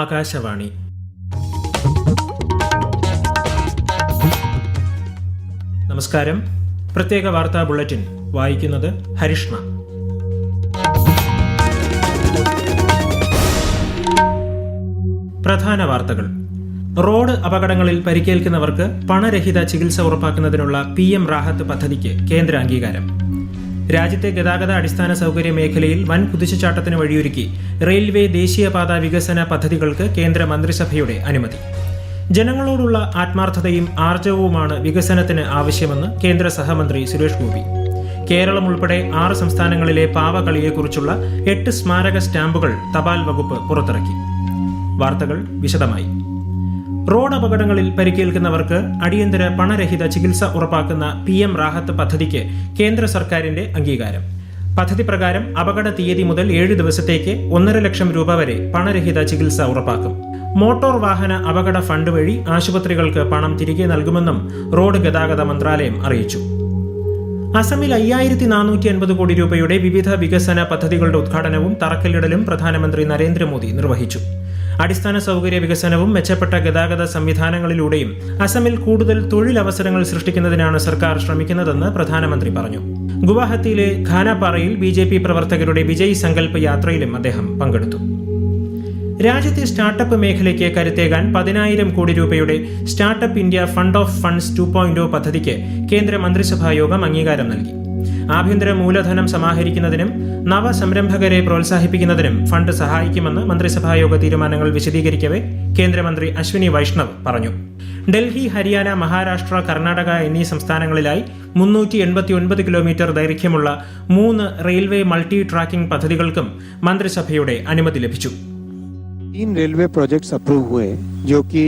ആകാശവാണി. നമസ്കാരം. പ്രത്യേക വാർത്താ ബുള്ളറ്റിൻ. വായിക്കുന്നത് ഹരിഷ്ണ പ്രധാന വാർത്തകൾ. റോഡ് അപകടങ്ങളിൽ പരിക്കേൽക്കുന്നവർക്ക് പണരഹിത ചികിത്സ ഉറപ്പാക്കുന്നതിനുള്ള പി എം റാഹത്ത് പദ്ധതിക്ക് കേന്ദ്ര അംഗീകാരം. രാജ്യത്തെ ഗതാഗത അടിസ്ഥാന സൗകര്യ മേഖലയിൽ വൻ കുതിച്ചുചാട്ടത്തിന് വഴിയൊരുക്കി റെയിൽവേ ദേശീയപാത വികസന പദ്ധതികൾക്ക് കേന്ദ്ര മന്ത്രിസഭയുടെ അനുമതി. ജനങ്ങളോടുള്ള ആത്മാർത്ഥതയും ആർജവവുമാണ് വികസനത്തിന് ആവശ്യമെന്ന് കേന്ദ്ര സഹമന്ത്രി സുരേഷ് ഗോപി. കേരളം ഉൾപ്പെടെ ആറ് സംസ്ഥാനങ്ങളിലെ പാവകളിയെക്കുറിച്ചുള്ള എട്ട് സ്മാരക സ്റ്റാമ്പുകൾ തപാൽ വകുപ്പ് പുറത്തിറക്കി. വാർത്തകൾ വിശദമായി. റോഡ് അപകടങ്ങളിൽ പരിക്കേൽക്കുന്നവർക്ക് അടിയന്തര പണരഹിത ചികിത്സ ഉറപ്പാക്കുന്ന പി എം റാഹത്ത് പദ്ധതിക്ക് കേന്ദ്ര സർക്കാരിന്റെ അംഗീകാരം. പദ്ധതി പ്രകാരം അപകട തീയതി മുതൽ ഏഴ് ദിവസത്തേക്ക് ഒന്നര ലക്ഷം രൂപ വരെ പണരഹിത ചികിത്സ ഉറപ്പാക്കും. മോട്ടോർ വാഹന അപകട ഫണ്ട് വഴി ആശുപത്രികൾക്ക് പണം തിരികെ നൽകുമെന്നും റോഡ് ഗതാഗത മന്ത്രാലയം അറിയിച്ചു. അസമിൽ അയ്യായിരത്തി നാനൂറ്റി അൻപത് കോടി രൂപയുടെ വിവിധ വികസന പദ്ധതികളുടെ ഉദ്ഘാടനവും തറക്കല്ലിടലും പ്രധാനമന്ത്രി നരേന്ദ്രമോദി നിർവഹിച്ചു. അടിസ്ഥാന സൗകര്യ വികസനവും മെച്ചപ്പെട്ട ഗതാഗത സംവിധാനങ്ങളിലൂടെയും അസമിൽ കൂടുതൽ തൊഴിലവസരങ്ങൾ സൃഷ്ടിക്കുന്നതിനാണ് സർക്കാർ ശ്രമിക്കുന്നതെന്ന് പ്രധാനമന്ത്രി പറഞ്ഞു. ഗുവാഹത്തിയിലെ ഖാനാപ്പാറയിൽ ബി ജെ പി പ്രവർത്തകരുടെ വിജയ് സങ്കല്പ് യാത്രയിലും അദ്ദേഹം പങ്കെടുത്തു. രാജ്യത്തെ സ്റ്റാർട്ടപ്പ് മേഖലയ്ക്ക് കരുത്തേകാൻ പതിനായിരം കോടി രൂപയുടെ startup India fund of funds two point പദ്ധതിക്ക് കേന്ദ്ര മന്ത്രിസഭാ യോഗം അംഗീകാരം നൽകി. ആഭ്യന്തര മൂലധനം സമാഹരിക്കുന്നതിനും നവസംരംഭകരെ പ്രോത്സാഹിപ്പിക്കുന്നതിനും ഫണ്ട് സഹായിക്കുമെന്ന് മന്ത്രിസഭായോഗ തീരുമാനങ്ങൾ വിശദീകരിക്കവെ കേന്ദ്രമന്ത്രി അശ്വിനി വൈഷ്ണവ് പറഞ്ഞു ഡൽഹി ഹരിയാന മഹാരാഷ്ട്ര കർണാടക എന്നീ സംസ്ഥാനങ്ങളിലായി മുന്നൂറ്റി എൺപത്തി ഒൻപത് കിലോമീറ്റർ ദൈർഘ്യമുള്ള മൂന്ന് റെയിൽവേ മൾട്ടി ട്രാക്കിംഗ് പദ്ധതികൾക്കും മന്ത്രിസഭയുടെ അനുമതി ലഭിച്ചു तीन रेलवे प्रोजेक्ट्स अप्रूव हुए जो कि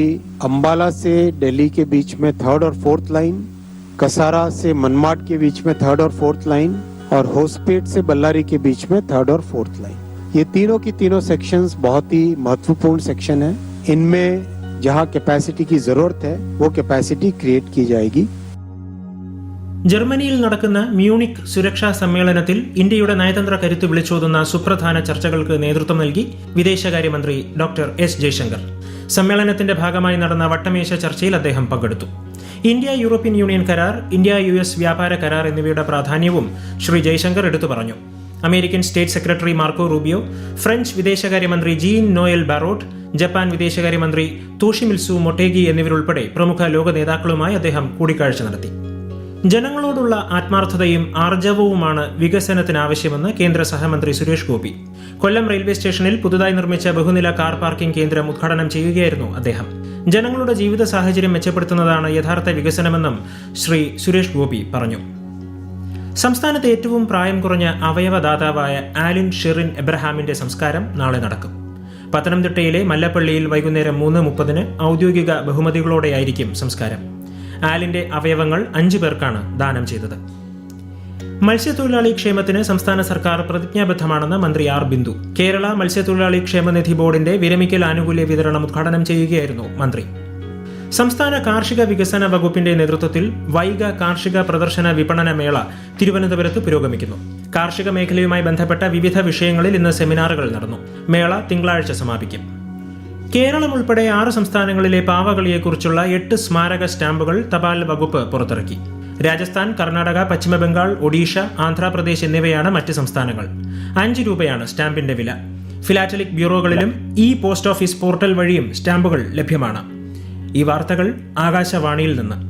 अंबाला से दिल्ली के बीच में थर्ड और फोर्थ लाइन कसारा से मनमाड के बीच में थर्ड और फोर्थ लाइन और होसपेट से बल्लारी के बीच में थर्ड और फोर्थ लाइन ये तीनों की तीनों सेक्शंस बहुत ही महत्वपूर्ण सेक्शन है इनमें जहां कैपेसिटी की जरूरत है वो कैपेसिटी क्रिएट की जाएगी ജർമ്മനിയിൽ നടക്കുന്ന മ്യൂണിക് സുരക്ഷാ സമ്മേളനത്തിൽ ഇന്ത്യയുടെ നയതന്ത്ര കരുത്ത് വിളിച്ചോതുന്ന സുപ്രധാന ചർച്ചകൾക്ക് നേതൃത്വം നൽകി വിദേശകാര്യമന്ത്രി ഡോക്ടർ എസ് ജയശങ്കർ സമ്മേളനത്തിന്റെ ഭാഗമായി നടന്ന വട്ടമേശ ചർച്ചയിൽ അദ്ദേഹം പങ്കെടുത്തു ഇന്ത്യ യൂറോപ്യൻ യൂണിയൻ കരാർ ഇന്ത്യ യു എസ് വ്യാപാര കരാർ എന്നിവയുടെ പ്രാധാന്യവും ശ്രീ ജയശങ്കർ എടുത്തു പറഞ്ഞു. American state secretary Marco Rubio French വിദേശകാര്യമന്ത്രി ജീൻ നോയൽ ബാറോട്ട് ജപ്പാൻ വിദേശകാര്യമന്ത്രി തോഷിമിൽസു മൊട്ടേഗി എന്നിവരുൾപ്പെടെ പ്രമുഖ ലോക നേതാക്കളുമായി അദ്ദേഹം കൂടിക്കാഴ്ച നടത്തി. ജനങ്ങളോടുള്ള ആത്മാർത്ഥതയും ആർജവവുമാണ് വികസനത്തിനാവശ്യമെന്ന് കേന്ദ്ര സഹമന്ത്രി സുരേഷ് ഗോപി. കൊല്ലം റെയിൽവേ സ്റ്റേഷനിൽ പുതുതായി നിർമ്മിച്ച ബഹുനില കാർ പാർക്കിംഗ് കേന്ദ്രം ഉദ്ഘാടനം ചെയ്യുകയായിരുന്നു അദ്ദേഹം. ജനങ്ങളുടെ ജീവിത സാഹചര്യം മെച്ചപ്പെടുത്തുന്നതാണ് യഥാർത്ഥ വികസനമെന്നും ശ്രീ സുരേഷ് ഗോപി പറഞ്ഞു. സംസ്ഥാനത്ത് ഏറ്റവും പ്രായം കുറഞ്ഞ അവയവദാതാവായ ആലിൻ ഷെറിൻ എബ്രഹാമിന്റെ സംസ്കാരം നാളെ നടക്കും. പത്തനംതിട്ടയിലെ മല്ലപ്പള്ളിയിൽ വൈകുന്നേരം മൂന്ന് മുപ്പതിന് ഔദ്യോഗിക ബഹുമതികളോടെയായിരിക്കും സംസ്കാരം. ആലിന്റെ അവയവങ്ങൾ അഞ്ചു പേർക്കാണ് ദാനം ചെയ്തത്. മത്സ്യത്തൊഴിലാളി ക്ഷേമത്തിന് സംസ്ഥാന സർക്കാർ പ്രതിജ്ഞാബദ്ധമാണെന്ന് മന്ത്രി ആർ ബിന്ദു. കേരള മത്സ്യത്തൊഴിലാളി ക്ഷേമനിധി ബോർഡിന്റെ വിരമിക്കൽ ആനുകൂല്യ വിതരണം ഉദ്ഘാടനം ചെയ്യുകയായിരുന്നു മന്ത്രി. സംസ്ഥാന കാർഷിക വികസന വകുപ്പിന്റെ നേതൃത്വത്തിൽ വൈഗ കാർഷിക പ്രദർശന വിപണന മേള തിരുവനന്തപുരത്ത് പുരോഗമിക്കുന്നു. കാർഷിക മേഖലയുമായി ബന്ധപ്പെട്ട വിവിധ വിഷയങ്ങളിൽ ഇന്ന് സെമിനാറുകൾ നടന്നു. മേള തിങ്കളാഴ്ച സമാപിക്കും. കേരളം ഉൾപ്പെടെ ആറ് സംസ്ഥാനങ്ങളിലെ പാവകളിയെക്കുറിച്ചുള്ള എട്ട് സ്മാരക സ്റ്റാമ്പുകൾ തപാൽ വകുപ്പ് പുറത്തിറക്കി. രാജസ്ഥാൻ കർണാടക പശ്ചിമബംഗാൾ ഒഡീഷ ആന്ധ്രാപ്രദേശ് എന്നിവയാണ് മറ്റ് സംസ്ഥാനങ്ങൾ. അഞ്ച് രൂപയാണ് സ്റ്റാമ്പിന്റെ വില. ഫിലാറ്റലിക് ബ്യൂറോകളിലും ഇ പോസ്റ്റ് ഓഫീസ് പോർട്ടൽ വഴിയും സ്റ്റാമ്പുകൾ ലഭ്യമാണ്. ഈ വാർത്തകൾ ആകാശവാണിയിൽ നിന്ന്.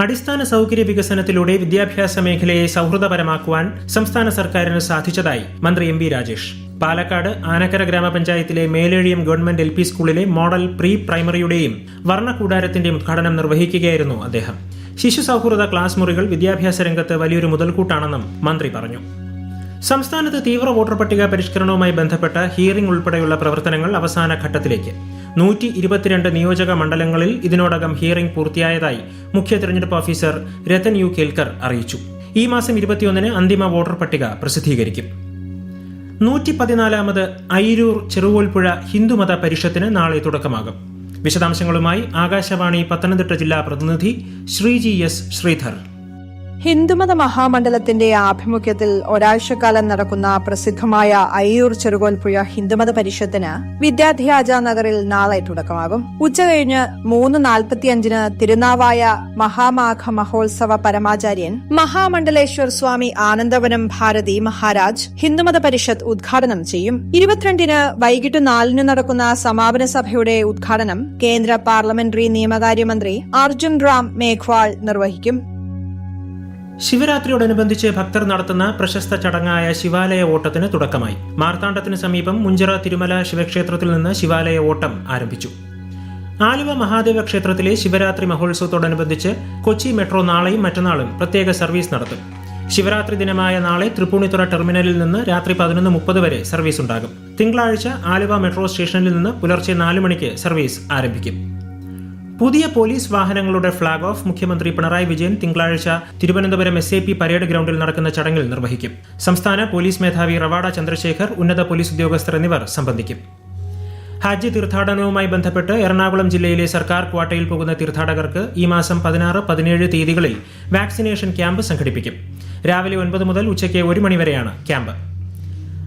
അടിസ്ഥാന സൗകര്യ വികസനത്തിലൂടെ വിദ്യാഭ്യാസ മേഖലയെ സൗഹൃദപരമാക്കുവാൻ സംസ്ഥാന സർക്കാരിന് സാധിച്ചതായി മന്ത്രി എം രാജേഷ്. പാലക്കാട് ആനക്കര ഗ്രാമപഞ്ചായത്തിലെ മേലേഴിയം ഗവൺമെന്റ് എൽ പി സ്കൂളിലെ മോഡൽ പ്രീ പ്രൈമറിയുടെയും വർണകൂടാരത്തിന്റെയും ഉദ്ഘാടനം നിർവഹിക്കുകയായിരുന്നു അദ്ദേഹം. ശിശു സൗഹൃദ ക്ലാസ് മുറികൾ വിദ്യാഭ്യാസ രംഗത്ത് വലിയൊരു മുതൽക്കൂട്ടാണെന്നും മന്ത്രി പറഞ്ഞു. സംസ്ഥാനത്ത് തീവ്ര വോട്ടർ പട്ടിക പരിഷ്കരണവുമായി ബന്ധപ്പെട്ട ഹിയറിംഗ് ഉൾപ്പെടെയുള്ള പ്രവർത്തനങ്ങൾ അവസാന ഘട്ടത്തിലേക്ക്. നൂറ്റി ഇരുപത്തിരണ്ട് നിയോജക മണ്ഡലങ്ങളിൽ ഇതിനോടകം ഹിയറിംഗ് പൂർത്തിയായതായി മുഖ്യ തെരഞ്ഞെടുപ്പ് ഓഫീസർ രതൻ യു കേൽക്കർ അറിയിച്ചു. ഈ മാസം ഇരുപത്തിയൊന്നിന് അന്തിമ വോട്ടർ പട്ടിക പ്രസിദ്ധീകരിക്കും. നൂറ്റി പതിനാലാമത് അയിരൂർ ചെറുവോൽപ്പുഴ ഹിന്ദുമത പരിഷത്തിന് നാളെ തുടക്കമാകും. വിശദാംശങ്ങളുമായി ആകാശവാണി പത്തനംതിട്ട ജില്ലാ പ്രതിനിധി ശ്രീജി എസ് ശ്രീധർ. ഹിന്ദുമത മഹാമണ്ഡലത്തിന്റെ ആഭിമുഖ്യത്തിൽ ഒരാഴ്ചക്കാലം നടക്കുന്ന പ്രസിദ്ധമായ അയ്യൂർ ചെറുകോൽപ്പുഴ ഹിന്ദുമത പരിഷത്തിന് വിദ്യാധ്യാജ നഗറിൽ നാളെ തുടക്കമാകും. ഉച്ചകഴിഞ്ഞ് മൂന്ന് നാൽപ്പത്തിയഞ്ചിന് തിരുനാവായ മഹാമാഘ മഹോത്സവ പരമാചാര്യൻ മഹാമണ്ഡലേശ്വർ സ്വാമി ആനന്ദവനം ഭാരതി മഹാരാജ് ഹിന്ദുമത പരിഷത്ത് ഉദ്ഘാടനം ചെയ്യും. ഇരുപത്തിരണ്ടിന് വൈകിട്ട് നാലിന് നടക്കുന്ന സമാപന സഭയുടെ ഉദ്ഘാടനം കേന്ദ്ര പാർലമെന്ററി നിയമകാര്യമന്ത്രി അർജുൻ റാം മേഘ്വാൾ നിർവഹിക്കും. ശിവരാത്രിയോടനുബന്ധിച്ച് ഭക്തർ നടത്തുന്ന പ്രശസ്ത ചടങ്ങായ ശിവാലയ ഓട്ടത്തിന് തുടക്കമായി. മാർത്താണ്ഡത്തിന് സമീപം മുഞ്ചിറ തിരുമല ശിവക്ഷേത്രത്തിൽ നിന്ന് ശിവാലയ ഓട്ടം ആരംഭിച്ചു. ആലുവ മഹാദേവ ക്ഷേത്രത്തിലെ ശിവരാത്രി മഹോത്സവത്തോടനുബന്ധിച്ച് കൊച്ചി മെട്രോ നാളെയും മറ്റന്നാളും പ്രത്യേക സർവീസ് നടത്തും. ശിവരാത്രി ദിനമായ നാളെ തൃപ്പൂണിത്തുറ ടെർമിനലിൽ നിന്ന് രാത്രി പതിനൊന്ന് മുപ്പത് വരെ സർവീസ് ഉണ്ടാകും തിങ്കളാഴ്ച ആലുവ മെട്രോ സ്റ്റേഷനിൽ നിന്ന് പുലർച്ചെ നാല് മണിക്ക് സർവീസ് ആരംഭിക്കും. പുതിയ പോലീസ് വാഹനങ്ങളുടെ ഫ്ളാഗ് ഓഫ് മുഖ്യമന്ത്രി പിണറായി വിജയൻ തിങ്കളാഴ്ച Thiruvananthapuram S A P parade ഗ്രൗണ്ടിൽ നടക്കുന്ന ചടങ്ങിൽ നിർവഹിക്കും. സംസ്ഥാന പോലീസ് മേധാവി റവാഡ ചന്ദ്രശേഖർ ഉന്നത പോലീസ് ഉദ്യോഗസ്ഥർ എന്നിവർ സംബന്ധിക്കും. ഹജ്ജ് തീർത്ഥാടനവുമായി ബന്ധപ്പെട്ട് എറണാകുളം ജില്ലയിലെ സർക്കാർ ക്വാട്ടയിൽ പോകുന്ന തീർത്ഥാടകർക്ക് ഈ മാസം പതിനാറ് പതിനേഴ് തീയതികളിൽ വാക്സിനേഷൻ ക്യാമ്പ് സംഘടിപ്പിക്കും. രാവിലെ ഒൻപത് മുതൽ ഉച്ചയ്ക്ക് ഒരു മണിവരെയാണ് ക്യാമ്പ്.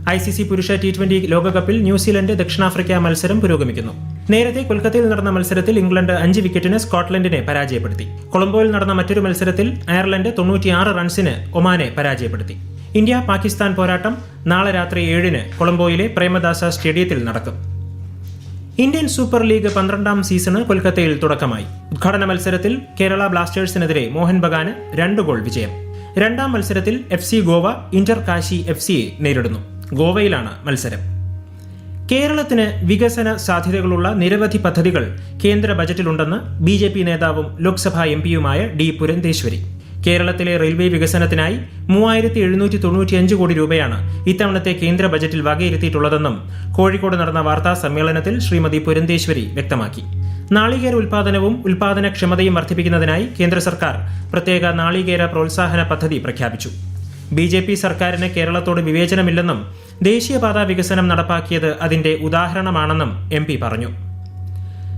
ഐ സി സി പുരുഷ ടി ട്വന്റി ലോകകപ്പിൽ ന്യൂസിലൻഡ് ദക്ഷിണാഫ്രിക്ക മത്സരം പുരോഗമിക്കുന്നു. നേരത്തെ കൊൽക്കത്തയിൽ നടന്ന മത്സരത്തിൽ ഇംഗ്ലണ്ട് അഞ്ച് വിക്കറ്റിന് സ്കോട്ട്ലൻഡിനെ പരാജയപ്പെടുത്തി. കൊളംബോയിൽ നടന്ന മറ്റൊരു മത്സരത്തിൽ അയർലൻഡ് തൊണ്ണൂറ്റിയാറ് റൺസിന് ഒമാനെ പരാജയപ്പെടുത്തി. ഇന്ത്യ പാകിസ്ഥാൻ പോരാട്ടം നാളെ രാത്രി ഏഴിന് കൊളംബോയിലെ പ്രേമദാസ സ്റ്റേഡിയത്തിൽ നടക്കും. ഇന്ത്യൻ സൂപ്പർ ലീഗ് പന്ത്രണ്ടാം സീസണ് കൊൽക്കത്തയിൽ തുടക്കമായി. ഉദ്ഘാടന മത്സരത്തിൽ കേരള ബ്ലാസ്റ്റേഴ്സിനെതിരെ മോഹൻ ബഗാന് രണ്ട് ഗോൾ വിജയം. രണ്ടാം മത്സരത്തിൽ F Goa inter Kashi F സിയെ നേരിടുന്നു. ഗോവയിലാണ് മത്സരം. കേരളത്തിന് വികസന സാധ്യതകളുള്ള നിരവധി പദ്ധതികൾ കേന്ദ്ര ബജറ്റിലുണ്ടെന്ന് ബി ജെ പി നേതാവും ലോക്സഭാ എം പിയുമായ ഡി പുരന്തേശ്വരി. കേരളത്തിലെ റെയിൽവേ വികസനത്തിനായി മൂവായിരത്തി എഴുന്നൂറ്റി തൊണ്ണൂറ്റിയഞ്ച് കോടി രൂപയാണ് ഇത്തവണത്തെ കേന്ദ്ര ബജറ്റിൽ വകയിരുത്തിയിട്ടുള്ളതെന്നും കോഴിക്കോട് നടന്ന വാർത്താ സമ്മേളനത്തിൽ ശ്രീമതി പുരന്തേശ്വരി വ്യക്തമാക്കി. നാളികേര ഉൽപാദനവും ഉൽപാദനക്ഷമതയും വർദ്ധിപ്പിക്കുന്നതിനായി കേന്ദ്ര സർക്കാർ പ്രത്യേക നാളികേര പ്രോത്സാഹന പദ്ധതി പ്രഖ്യാപിച്ചു. ബി ജെ പി സർക്കാരിന് കേരളത്തോട് വിവേചനമില്ലെന്നും ദേശീയപാതാ വികസനം നടപ്പാക്കിയത് അതിന്റെ ഉദാഹരണമാണെന്നും എം പി പറഞ്ഞു.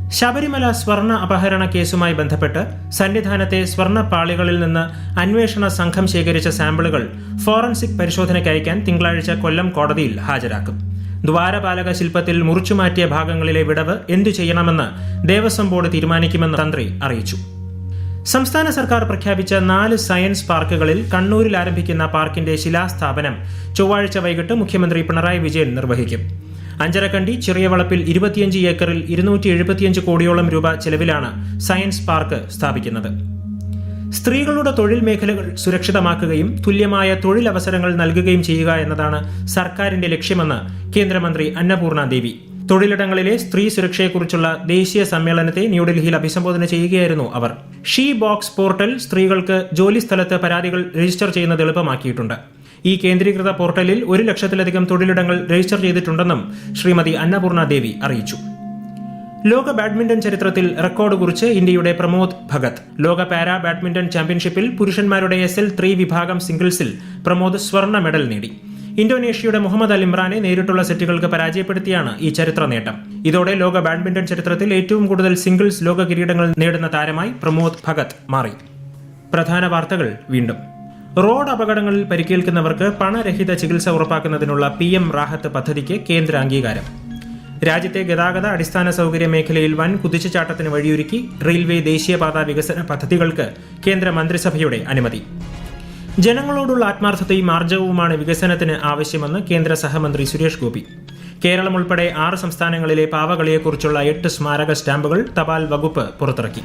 ശബരിമല സ്വർണ അപഹരണ കേസുമായി ബന്ധപ്പെട്ട് സന്നിധാനത്തെ സ്വർണ പാളികളിൽ നിന്ന് അന്വേഷണ സംഘം ശേഖരിച്ച സാമ്പിളുകൾ ഫോറൻസിക് പരിശോധനയ്ക്ക് അയക്കാൻ തിങ്കളാഴ്ച കൊല്ലം കോടതിയിൽ ഹാജരാക്കും. ദ്വാരപാലക ശില്പത്തിൽ മുറിച്ചുമാറ്റിയ ഭാഗങ്ങളിലെ വിടവ് എന്തു ചെയ്യണമെന്ന് ദേവസ്വം ബോർഡ് തീരുമാനിക്കുമെന്ന് തന്ത്രി അറിയിച്ചു. സംസ്ഥാന സർക്കാർ പ്രഖ്യാപിച്ച നാല് സയൻസ് പാർക്കുകളിൽ കണ്ണൂരിൽ ആരംഭിക്കുന്ന പാർക്കിന്റെ ശിലാസ്ഥാപനം ചൊവ്വാഴ്ച വൈകിട്ട് മുഖ്യമന്ത്രി പിണറായി വിജയൻ നിർവഹിക്കും. അഞ്ചരക്കണ്ടി ചെറിയ വളപ്പിൽ ഇരുപത്തിയഞ്ച് ഏക്കറിൽ ഇരുന്നൂറ്റി എഴുപത്തിയഞ്ച് കോടിയോളം രൂപ ചെലവിലാണ് സയൻസ് പാർക്ക് സ്ഥാപിക്കുന്നത്. സ്ത്രീകളുടെ തൊഴിൽ മേഖലകൾ സുരക്ഷിതമാക്കുകയും തുല്യമായ തൊഴിലവസരങ്ങൾ നൽകുകയും ചെയ്യുക എന്നതാണ് സർക്കാരിന്റെ ലക്ഷ്യമെന്ന് കേന്ദ്രമന്ത്രി അന്നപൂർണ ദേവി. തൊഴിലിടങ്ങളിലെ സ്ത്രീ സുരക്ഷയെക്കുറിച്ചുള്ള ദേശീയ സമ്മേളനത്തെ ന്യൂഡൽഹിയിൽ അഭിസംബോധന ചെയ്യുകയായിരുന്നു അവർ. ഷീ ബോക്സ് പോർട്ടൽ സ്ത്രീകൾക്ക് ജോലി സ്ഥലത്ത് പരാതികൾ രജിസ്റ്റർ ചെയ്യുന്നത് എളുപ്പമാക്കിയിട്ടുണ്ട്. ഈ കേന്ദ്രീകൃത പോർട്ടലിൽ ഒരു ലക്ഷത്തിലധികം തൊഴിലിടങ്ങൾ രജിസ്റ്റർ ചെയ്തിട്ടുണ്ടെന്നും ശ്രീമതി അന്നപൂർണ ദേവി അറിയിച്ചു. ലോക ബാഡ്മിന്റൺ ചരിത്രത്തിൽ റെക്കോർഡ് കുറിച്ച് ഇന്ത്യയുടെ പ്രമോദ് ഭഗത്. ലോക പാരാ ബാഡ്മിന്റൺ ചാമ്പ്യൻഷിപ്പിൽ പുരുഷന്മാരുടെ എസ് എൽ ത്രീ വിഭാഗം സിംഗിൾസിൽ പ്രമോദ് സ്വർണ മെഡൽ നേടി. ഇന്തോനേഷ്യയുടെ മുഹമ്മദ് അൽ ഇമ്രാനെ നേരിട്ടുള്ള സെറ്റുകൾക്ക് പരാജയപ്പെടുത്തിയാണ് ഈ ചരിത്ര നേട്ടം. ഇതോടെ ലോക ബാഡ്മിന്റൺ ചരിത്രത്തിൽ ഏറ്റവും കൂടുതൽ സിംഗിൾസ് ലോക കിരീടങ്ങൾ നേടുന്ന താരമായി പ്രമോദ് ഭഗത് മാറി. പ്രധാന വാർത്തകൾ വീണ്ടും. റോഡ് അപകടങ്ങളിൽ പരിക്കേൽക്കുന്നവർക്ക് പണരഹിത ചികിത്സ ഉറപ്പാക്കുന്നതിനുള്ള പി എം റാഹത്ത് പദ്ധതിക്ക് കേന്ദ്ര അംഗീകാരം. രാജ്യത്തെ ഗതാഗത അടിസ്ഥാന സൗകര്യ മേഖലയിൽ വൻ കുതിച്ചുചാട്ടത്തിന് വഴിയൊരുക്കി റെയിൽവേ ദേശീയപാത വികസന പദ്ധതികൾക്ക് കേന്ദ്ര മന്ത്രിസഭയുടെ അനുമതി. ജനങ്ങളോടുള്ള ആത്മാർത്ഥതയും ആർജവവുമാണ് വികസനത്തിന് ആവശ്യമെന്ന് കേന്ദ്ര സഹമന്ത്രി സുരേഷ് ഗോപി. കേരളം ഉൾപ്പെടെ ആറ് സംസ്ഥാനങ്ങളിലെ പാവകളിയെക്കുറിച്ചുള്ള എട്ട് സ്മാരക സ്റ്റാമ്പുകൾ തപാൽ വകുപ്പ് പുറത്തിറക്കി.